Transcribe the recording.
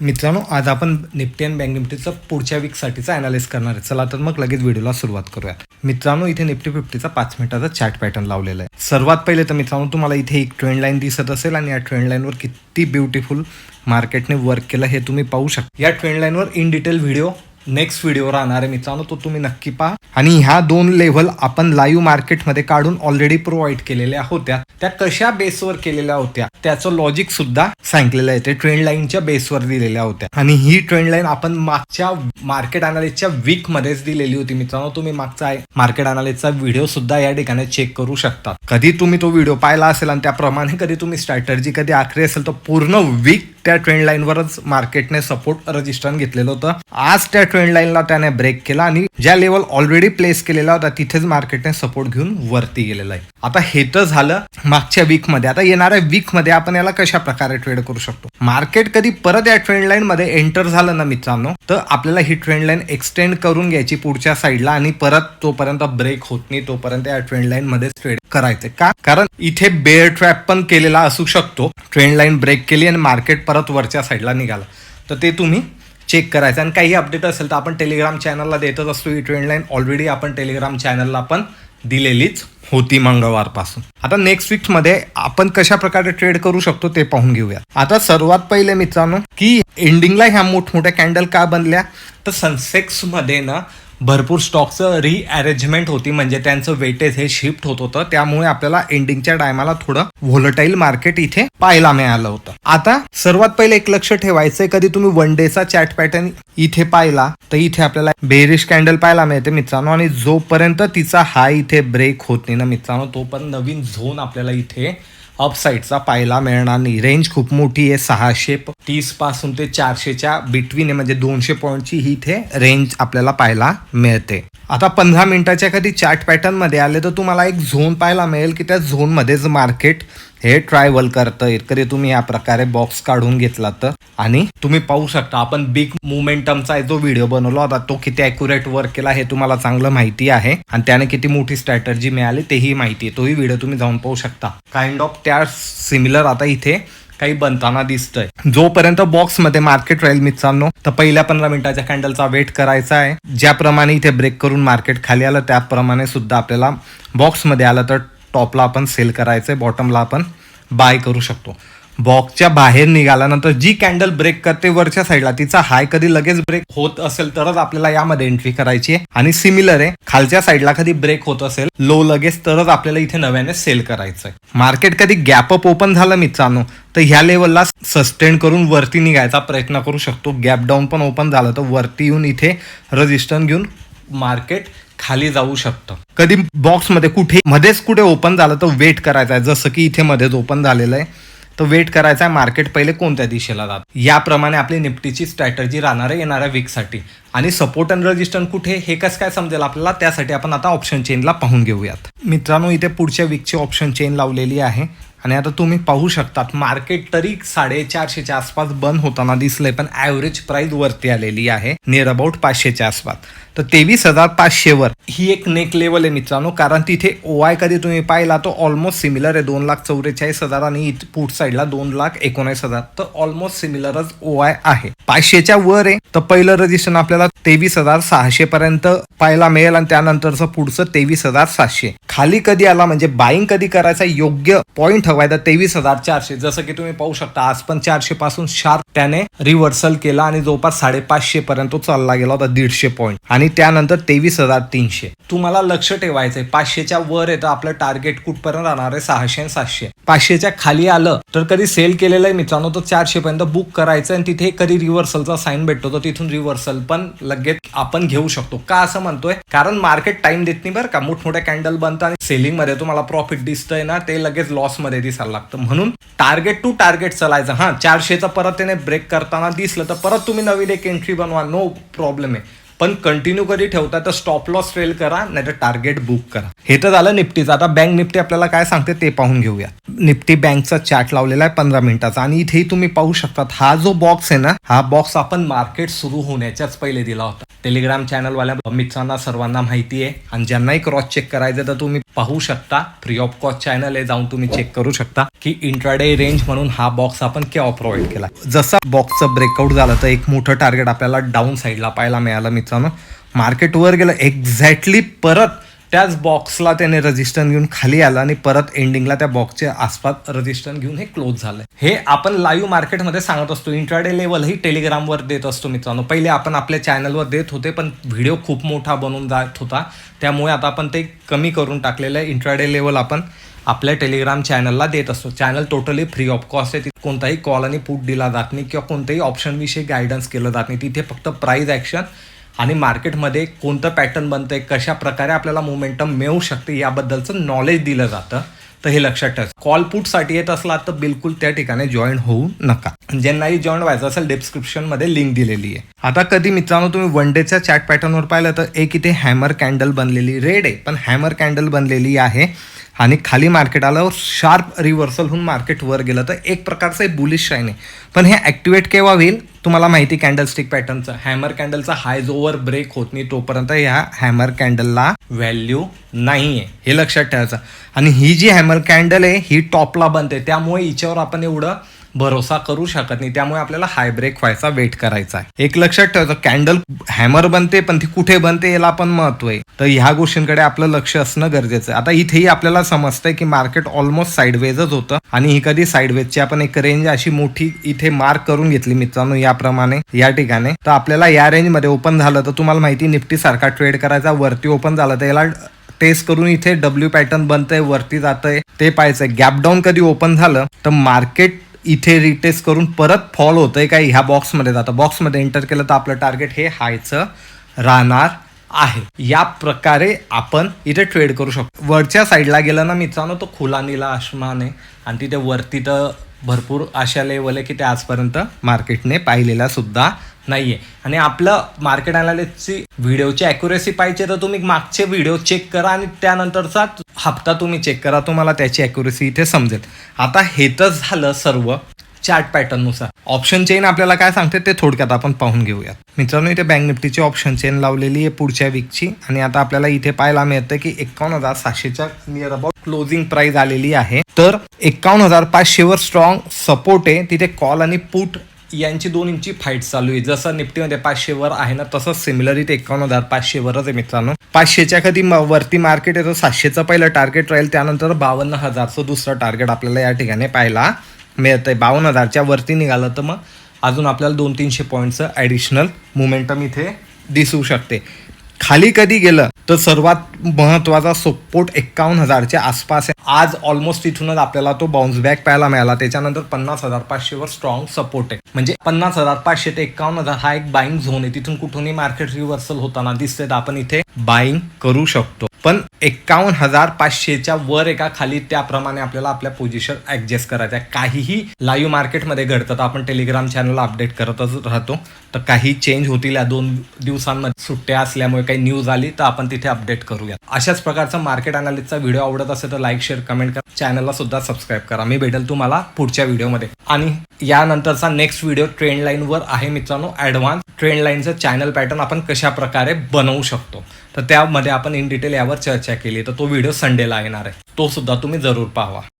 मित्रांनो आज आपण निफ्टी अँड बँक निफ्टीचं पुढच्या वीकसाठीचा अनालिस करणार आहे. चला तर मग लगेच व्हिडिओला सुरुवात करूया. मित्रांनो इथे निफ्टी फिफ्टीचा पाच मिनिटाचा चार्ट पॅटर्न लावलेला आहे. सर्वात पहिले तर मित्रांनो तुम्हाला इथे एक ट्रेंड लाईन दिसत असेल आणि या ट्रेंड लाईनवर किती ब्युटिफुल मार्केटने वर्क केलं हे तुम्ही पाहू शकता. या ट्रेंड लाईनवर in detail video next video राहणार आहे मित्रांनो तो तुम्ही नक्की पहा. आणि ह्या दोन लेव्हल आपण लाईव्ह मार्केटमध्ये काढून ऑलरेडी प्रोव्हाइड केलेल्या होत्या. त्या कशा बेसवर केलेल्या होत्या त्याचं लॉजिक सुद्धा सांगितलेलं आहे. ते ट्रेंड लाईनच्या बेसवर दिलेल्या होत्या. आणि ही ट्रेंड लाईन आपण मागच्या मार्केट अनालिसच्या वीक मध्येच दिलेली होती मित्रांनो. तुम्ही मागचा मार्केट अनालिसचा व्हिडिओ सुद्धा या ठिकाणी चेक करू शकता. कधी तुम्ही तो व्हिडिओ पाहिला असेल आणि त्याप्रमाणे कधी तुम्ही स्ट्रॅटर्जी कधी आखरी असेल तर पूर्ण वीक त्या ट्रेंड लाईनवरच मार्केटने सपोर्ट रजिस्टर घेतलेलं होतं. आज त्या ट्रेंड लाईनला त्याने ब्रेक केला आणि ज्या लेवल ऑलरेडी प्लेस केलेला होता तिथेच मार्केटने सपोर्ट घेऊन वरती गेलेला आहे. आता हे तर झालं मागच्या वीकमध्ये. आता येणाऱ्या वीकमध्ये आपण याला कशा प्रकारे ट्रेड करू शकतो? मार्केट कधी परत या ट्रेंड लाईन मध्ये एंटर झालं ना मित्रांनो तर आपल्याला ही ट्रेंड लाईन एक्सटेंड करून घ्यायची पुढच्या साईडला आणि परत तोपर्यंत ब्रेक होत नाही तोपर्यंत या ट्रेंड लाईन मध्ये ट्रेड करायचं का? कारण इथे बेअर ट्रॅप पण केलेला असू शकतो. ट्रेंड लाईन ब्रेक केली आणि मार्केट परत वरच्या साईडला निघाला. तर ते तुम्ही चेक करायचं. आणि काही अपडेट असेल तर आपण टेलिग्राम चॅनलला देतच असतो. ही ट्रेंड लाईन ऑलरेडी आपण टेलिग्राम चॅनलला पण दिलेलीच होती मंगळवारपासून. आता नेक्स्ट वीकमध्ये आपण कशा प्रकारे ट्रेड करू शकतो ते पाहून घेऊया. आता सर्वात पहिले मित्रांनो की एंडिंगला ह्या मोठमोठ्या कॅन्डल का बनल्या? तर सनसेक्समध्ये ना भरपूर स्टॉकचं रिअरेंजमेंट होती म्हणजे त्यांचं वेटेज हे शिफ्ट होत होतं. त्यामुळे आपल्याला एंडिंगच्या टायमाला थोडं व्होलटाईल मार्केट इथे पाहायला मिळालं होतं. आता सर्वात पहिले एक लक्ष ठेवायचंय कधी तुम्ही वन डेचा चॅट पॅटर्न इथे पाहिला तर इथे आपल्याला बेरिश कॅन्डल पाहायला मिळते मित्रांनो. आणि जोपर्यंत तिचा हाय इथे ब्रेक होत नाही ना मित्रांनो तोपर्यंत नवीन झोन आपल्याला इथे अपसाईडचा पाहायला मिळणार नाही. रेंज खूप मोठी आहे सहाशे तीसपासून ते चारशेच्या बिटवीन आहे. म्हणजे दोनशे पॉईंटची ही इथे रेंज आपल्याला पाहायला मिळते. आता पंधरा मिनिटाच्या कधी चार्ट पॅटर्नमध्ये आले तर तुम्हाला एक झोन पाहायला मिळेल की त्या झोन मध्येच मार्केट हे ट्रायव्हल करतं. कधी तुम्ही या प्रकारे बॉक्स काढून घेतला तर आणि तुम्ही पाहू शकता आपण बिग मुमेंटमचा जो व्हिडिओ बनवला होता तो किती अॅक्युरेट वर्क केला हे तुम्हाला चांगलं माहिती आहे. आणि त्याने किती मोठी स्ट्रॅटर्जी मिळाली तेही माहिती आहे. तोही व्हिडिओ तुम्ही जाऊन पाहू शकता. काइंड ऑफ त्या सिमिलर आता इथे काही बनताना दिसतंय. जोपर्यंत बॉक्समध्ये मार्केट राहील मित्रांनो तर पहिल्या पंधरा मिनिटाच्या कॅन्डलचा वेट करायचा आहे. ज्याप्रमाणे इथे ब्रेक करून मार्केट खाली आलं त्याप्रमाणे सुद्धा आपल्याला बॉक्समध्ये आलं तर टॉपला आपण सेल करायचंय बॉटमला आपण बाय करू शकतो. बॉक्सच्या बाहेर निघाल्यानंतर जी कॅन्डल ब्रेक करते वरच्या साईडला तिचा हाय कधी लगेच ब्रेक होत असेल तरच आपल्याला यामध्ये एंट्री करायची आहे. आणि सिमिलर आहे खालच्या साईडला कधी ब्रेक होत असेल लो लगेच तरच आपल्याला इथे नव्याने सेल करायचंय. मार्केट कधी गॅप अप ओपन झालं मित्रांनो तर ह्या लेवलला सस्टेन करून वरती निघायचा प्रयत्न करू शकतो. गॅप डाऊन पण ओपन झालं तर वरती येऊन इथे रजिस्टन घेऊन मार्केट खाली जाऊ शकतं. कधी बॉक्समध्ये कुठे मध्येच कुठे ओपन झालं तर वेट करायचा आहे. जसं की इथे मध्येच ओपन झालेलं आहे. तर वेट करायचा आहे. मार्केट पहिले कोणत्या दिशेला जात? याप्रमाणे आपली निफ्टीची स्ट्रॅटर्जी राहणार आहे येणाऱ्या वीकसाठी आणि सपोर्ट अँड रजिस्टर कुठे हे कसं काय समजेल आपल्याला? त्यासाठी आपण आता ऑप्शन चेनला पाहून घेऊयात. मित्रांनो इथे पुढच्या वीकची ऑप्शन चेन लावलेली आहे. आणि आता तुम्ही पाहू शकतात मार्केट तरी साडेचारशेच्या आसपास बंद होताना दिसलंय पण ॲव्हरेज प्राईज वरती आलेली आहे नियर अबाउट पाचशेच्या आसपास. तर तेवीस हजार पाचशेवर ही एक नेक लेवल आहे मित्रांनो कारण तिथे ओ आय कधी तुम्ही पाहिला तो ऑलमोस्ट सिमिलर आहे दोन लाख चौवेचाळीस हजार आणि पुढ साईडला दोन लाख एकोणीस हजार. तर ऑलमोस्ट सिमिलरच ओ आय आहे. पाचशेच्या वर आहे तर पहिलं रजिस्ट्रेशन आपल्याला तेवीस हजार सहाशे पर्यंत पाहायला मिळेल आणि त्यानंतरचं पुढचं तेवीस हजार सातशे. खाली कधी आला म्हणजे बाईंग कधी करायचा योग्य पॉईंट हवाय तर तेवीस हजार चारशे. जसं की तुम्ही पाहू शकता आज पण चारशे पासून शार्प त्याने रिव्हर्सल केला आणि जवळपास साडेपाचशे पर्यंत तो चालला गेला होता दीडशे पॉईंट आणि त्यानंतर तेवीस हजार तीनशे. तुम्हाला लक्ष ठेवायचंय पाचशेच्या वर येतं आपलं टार्गेट कुठपर्यंत राहणार आहे? सहाशे आणि सातशे. पाचशेच्या खाली आलं तर कधी सेल केलेलं आहे मित्रांनो? तर चारशे पर्यंत बुक करायचं आणि तिथे कधी रिव्हर्सलचा साईन भेटतो तर तिथून रिव्हर्सल पण लगेच आपण घेऊ शकतो. का असं म्हणतोय? कारण मार्केट टाइम देत नाही बरं का. मोठमोठ्या कॅन्डल बनतात आणि सेलिंगमध्ये तुम्हाला प्रॉफिट दिसतंय ना ते लगेच लॉसमध्ये दिसायला लागतं. म्हणून टार्गेट टू टार्गेट चालायचं. हा चारशेचं परत त्याने ब्रेक करताना दिसलं तर परत तुम्ही नवीन एक एंट्री बनवा नो प्रॉब्लेम आहे. पण कंटिन्यू कधी ठेवता तर स्टॉप लॉस फेल करा नाही तर टार्गेट बुक करा. हे तर झालं निफ्टीचं आता बँक निफ्टी आपल्याला काय सांगते ते पाहून घेऊया. निफ्टी बँकचा चार्ट लावलेला आहे पंधरा मिनिटाचा आणि इथेही तुम्ही पाहू शकतात हा जो बॉक्स आहे ना हा बॉक्स आपण मार्केट सुरू होण्याच्याच पहिले दिला होता. टेलिग्राम चॅनलवाल्या मित्रांना सर्वांना माहिती आहे. आणि ज्यांनाही क्रॉस चेक करायचं तर तुम्ही पाहू शकता. फ्री ऑफ कॉस्ट चॅनल आहे जाऊन तुम्ही चेक करू शकता की इंट्राडे रेंज म्हणून हा बॉक्स आपण केव्हा प्रोव्हाइड केला. जसा बॉक्सचं ब्रेकआउट झालं तर एक मोठं टार्गेट आपल्याला डाऊन साईडला पाहायला मिळालं मित्र असताना मार्केटवर गेलं एक्झॅक्टली परत त्याच बॉक्सला त्याने रजिस्टन घेऊन खाली आला आणि परत एंडिंगला त्या बॉक्सच्या आसपास रजिस्टन घेऊन हे क्लोज झालं. हे आपण लाईव्ह मार्केटमध्ये सांगत असतो. इंट्राडे लेवलही टेलिग्रामवर देत असतो मित्रांनो. पहिले आपण आपल्या चॅनलवर देत होते पण व्हिडिओ खूप मोठा बनून जात होता. त्यामुळे आता आपण ते कमी करून टाकलेलं आहे. इंट्राडे लेवल आपण आपल्या टेलिग्राम चॅनलला देत असतो. Channel totally free of cost आहे तिथे कोणताही कॉल आणि पुट दिला जात नाही किंवा कोणत्याही ऑप्शनविषयी गायडन्स केलं जात नाही. तिथे फक्त प्राईज ॲक्शन आणि मार्केटमध्ये कोणतं पॅटर्न बनतंय कशा प्रकारे आपल्याला मोमेंटम मिळू शकते याबद्दलचं नॉलेज दिलं जातं. तर हे लक्षात ठेवा. कॉल पुटसाठी येत असला तर बिलकुल त्या ठिकाणी जॉईन होऊ नका. ज्यांनाही जॉईन व्हायचं असेल डिस्क्रिप्शनमध्ये लिंक दिलेली आहे. आता कधी मित्रांनो तुम्ही वन डेच्या चॅट पॅटर्नवर पाहिलं तर एक इथे हॅमर कॅन्डल बनलेली रेड आहे पण हॅमर कॅन्डल बनलेली आहे. आणि खाली मार्केट आल्यावर शार्प रिव्हर्सल होऊन मार्केट वर गेलं. तर एक प्रकारचं एक बुलिश शाईन आहे. पण हे ॲक्टिवेट केव्हा होईल? तुम्हाला माहिती कॅन्डलस्टिक पॅटर्नचं हॅमर कॅन्डलचा हाय जोवर ब्रेक होत नाही तोपर्यंत ह्या हॅमर कॅन्डलला व्हॅल्यू नाही आहे हे लक्षात ठेवायचं. आणि ही जी हॅमर कॅन्डल आहे ही टॉपला बनते. त्यामुळे हिच्यावर आपण एवढं भरोसा करू शकत नाही. त्यामुळे आपल्याला हाय ब्रेक व्हायचा वेट करायचा आहे. एक लक्षात ठेवायचं कॅन्डल हॅमर बनते पण ती कुठे बनते याला पण महत्त्व आहे. तर ह्या गोष्टींकडे आपलं लक्ष असणं गरजेचं आहे. आता इथेही आपल्याला समजतंय की मार्केट ऑलमोस्ट साईडवेजच होतं. आणि ही कधी साईडवेजची आपण एक रेंज अशी मोठी इथे मार्क करून घेतली मित्रांनो याप्रमाणे या ठिकाणी. तर आपल्याला या रेंजमध्ये ओपन झालं तर तुम्हाला माहिती निफ्टी सारखा ट्रेड करायचा वरती ओपन झालं तर याला टेस्ट करून इथे डब्ल्यू पॅटर्न बनतंय वरती जातंय ते पाहायचंय. गॅप डाऊन कधी ओपन झालं तर मार्केट इथे रिटेस्ट करून परत फॉल होतं आहे का ह्या बॉक्समध्ये जातं. बॉक्समध्ये एंटर केलं तर आपलं टार्गेट हे हायचं राहणार आहे. या प्रकारे आपण इथे ट्रेड करू शकतो. वरच्या साईडला गेलं ना मित्रांनो तो खुला निला आसमान आहे आणि तिथे वरती तर भरपूर अशा लेवल आहे की ते आजपर्यंत मार्केटने पाहिलेला सुद्धा नाहीये. आणि आपलं मार्केट अनालिसची व्हिडिओची अॅक्युरेसी पाहिजे तर तुम्ही मागचे व्हिडिओ चेक करा आणि त्यानंतरचा हप्ता तुम्ही चेक करा तुम्हाला त्याची अॅक्युरेसी इथे समजेल. आता हे तर झालं सर्व चार्ट पॅटर्ननुसार ऑप्शन चेन आपल्याला काय सांगते ते थोडक्यात आपण पाहून घेऊयात. मित्रांनो इथे बँक निफ्टीची ऑप्शन चेन लावलेली आहे पुढच्या वीकची आणि आता आपल्याला इथे पाहायला मिळतं की एकावन्न हजार सातशेच्या नियर अबाउट क्लोजिंग प्राइस आलेली आहे. तर एकावन्न हजार पाचशेवर स्ट्रॉंग सपोर्ट आहे. तिथे कॉल आणि पुट यांची दोन इंची फाईट चालू आहे. जसं निफ्टीमध्ये पाचशेवर आहे ना तसंच सिमिलर इथे एकावन्न हजार पाचशेवरच आहे मित्रांनो. पाचशेच्या कधी वरती मार्केट येतं सातशेचं पहिलं टार्गेट राहील. त्यानंतर बावन्न हजारचं दुसरं टार्गेट आपल्याला या ठिकाणी पाहायला मिळतंय. बावन्न हजारच्या वरती निघालं तर मग अजून आपल्याला दोन तीनशे पॉईंटचं ॲडिशनल मुमेंटम इथे दिसू शकते. खाली कधी गेलं तर सर्वात महत्त्वाचा सपोर्ट एक्कावन्न हजारच्या आसपास आहे. आज ऑलमोस्ट इथूनच आपल्याला तो बाउन्स बॅक पाहायला मिळाला. त्याच्यानंतर पन्नास हजार पाचशेवर स्ट्रॉंग सपोर्ट आहे. म्हणजे पन्नास हजार पाचशे ते एक्कावन्न हजार हा एक बाईंग झोन आहे. तिथून कुठूनही मार्केट रिव्हर्सल होताना दिसते तर आपण इथे बाईंग करू शकतो. पण एक्कावन्न हजार पाचशेच्या वर एका खाली त्याप्रमाणे आपल्याला आपल्या पोझिशन ऍडजस्ट करायचं आहे काहीही लाईव्ह मार्केटमध्ये घडतं तर आपण टेलिग्राम चॅनलला अपडेट करतच राहतो. तर काही चेंज होतील या दोन दिवसांमध्ये. सुट्ट्या असल्यामुळे काही न्यूज आली तर आपण तिथे अपडेट करूया अशाच प्रकारचा मार्केट अनालिसचा व्हिडिओ आवडत असेल तर लाईक शेअर कमेंट करा. चॅनलला सुद्धा सबस्क्राईब करा. मी भेटेल तुम्हाला पुढच्या व्हिडिओमध्ये आणि यानंतरचा नेक्स्ट व्हिडिओ ट्रेंड लाईनवर आहे मित्रांनो ॲडव्हान्स ट्रेंड लाईनचं चॅनल पॅटर्न आपण कशा प्रकारे बनवू शकतो. तर त्यामध्ये आपण इन डिटेल यावर चर्चा केली. तर तो व्हिडिओ संडेला येणार आहे. तो सुद्धा तुम्ही जरूर पाहावा.